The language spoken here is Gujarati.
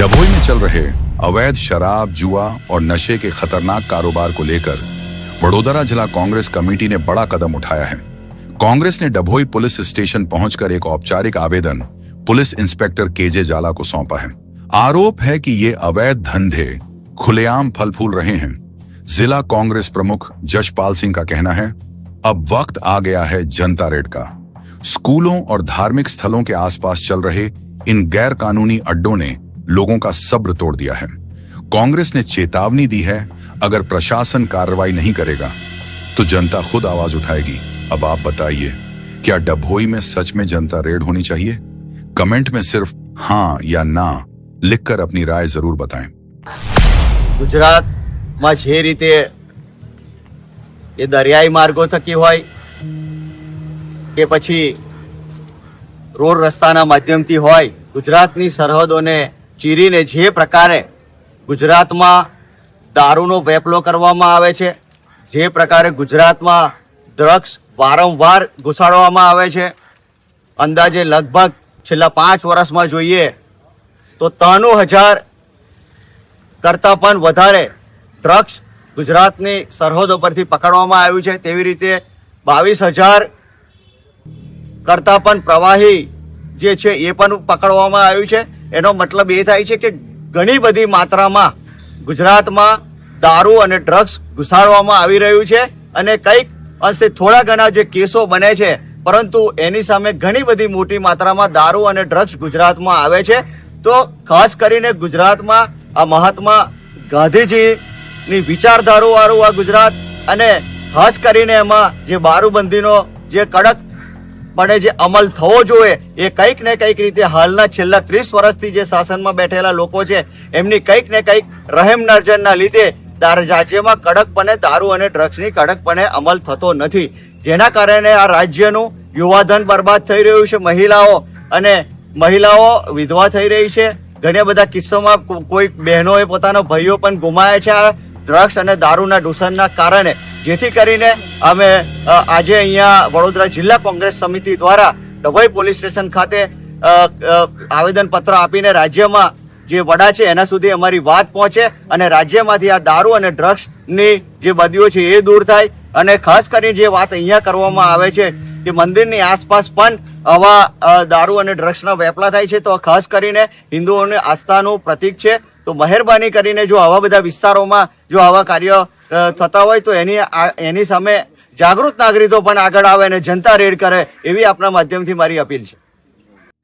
डभोई में चल रहे अवैध शराब, जुआ और नशे के खतरनाक कारोबार को लेकर वडोदरा जिला कांग्रेस कमेटी ने बड़ा कदम उठाया है। कांग्रेस ने डभोई पुलिस स्टेशन पहुंचकर एक औपचारिक आवेदन पुलिस इंस्पेक्टर केजे जाला को सौंपा है। आरोप है कि ये अवैध धंधे खुलेआम फल फूल रहे हैं। जिला कांग्रेस प्रमुख जशपाल सिंह का कहना है, अब वक्त आ गया है जनता रेड का। स्कूलों और धार्मिक स्थलों के आसपास चल रहे इन गैर कानूनी अड्डों ने लोगों का सब्र तोड़ दिया है कांग्रेस ने चेतावनी दी है अगर प्रशासन कार्रवाई नहीं करेगा तो जनता खुद आवाज उठाएगी अब आप बताइए क्या डभोई में सच में जनता रेड होनी चाहिए कमेंट में सिर्फ हाँ या ना लिखकर अपनी राय जरूर बताएं ગુજરાતમાં જે રીતે એ દરિયાઈ માર્ગો થકી હોય કે પછી રોડ રસ્તાના માધ્યમથી હોય ગુજરાતની સરહદોને ચીરીને જે પ્રકારે ગુજરાતમાં દારૂનો વેપલો કરવામાં આવે છે, જે પ્રકારે ગુજરાતમાં ડ્રગ્સ વારંવાર ઘુસાડવામાં આવે છે, અંદાજે લગભગ છેલ્લા પાંચ વર્ષમાં જોઈએ તો ત્રાણું હજાર કરતાં પણ વધારે ડ્રગ્સ ગુજરાતની સરહદો પરથી પકડવામાં આવ્યું છે. તેવી રીતે બાવીસ હજાર કરતાં પણ પ્રવાહી જે છે એ પણ પકડવામાં આવ્યું છે. એનો મતલબ એ થાય છે કે ઘણી બધી માત્રામાં ગુજરાતમાં દારૂ અને ડ્રગ્સ ઘુસાડવામાં આવી રહ્યું છે અને કંઈક અંશે થોડા ઘણા જે કેસો બને છે, પરંતુ એની સામે ઘણી બધી મોટી માત્રામાં દારૂ અને ડ્રગ્સ ગુજરાતમાં આવે છે. તો ખાસ કરીને ગુજરાતમાં આ મહાત્મા ગાંધીજીની વિચારધારો વાળું આ ગુજરાત અને ખાસ કરીને એમાં જે બારૂબંધીનો જે કડક પણે જે અમલ થવો જોઈએ, એ કંઈક ને કંઈક રીતે હાલના છેલ્લા ત્રીસ વર્ષથી જે શાસનમાં બેઠેલા લોકો છે, એમની કંઈક ને કંઈક રહેમ નર્જનના લીધે રાજ્યમાં કડકપણે દારૂ અને ડ્રગ્સની કડકપણે અમલ થતો નથી. જેના કારણે આ રાજ્યનું યુવાધન બરબાદ થઈ રહ્યું છે, મહિલાઓ અને મહિલાઓ વિધવા થઈ રહી છે. ઘણા બધા કિસ્સામાં કોઈ બહેનોએ પોતાના ભાઈઓ પણ ગુમાયા છે આ ડ્રગ્સ અને દારૂના દૂષણના કારણે. જેથી કરીને અમે આજે અહીંયા વડોદરા જિલ્લા કોંગ્રેસ સમિતિ દ્વારા ડભોઈ પોલીસ સ્ટેશન ખાતે આવેદન પત્ર આપીને રાજ્યમાં જે વડા છે એના સુધી અમારી વાત પહોંચે અને રાજ્યમાંથી આ દારૂ અને ડ્રગ્સની જે બદીઓ છે એ દૂર થાય અને ખાસ કરીને જે વાત અહીંયા કરવામાં આવે છે કે મંદિરની આસપાસ પણ આવા દારૂ અને ડ્રગ્સના વેપલા થાય છે, તો ખાસ કરીને હિન્દુઓની આસ્થાનું પ્રતીક છે. તો મહેરબાની કરીને જો આવા બધા વિસ્તારોમાં જો આવા કાર્ય થતા હોય તો એની એની સામે જાગૃત નાગરિકો પણ આગળ આવે અને જનતા રેડ કરે એવી આપના માધ્યમથી મારી અપીલ છે.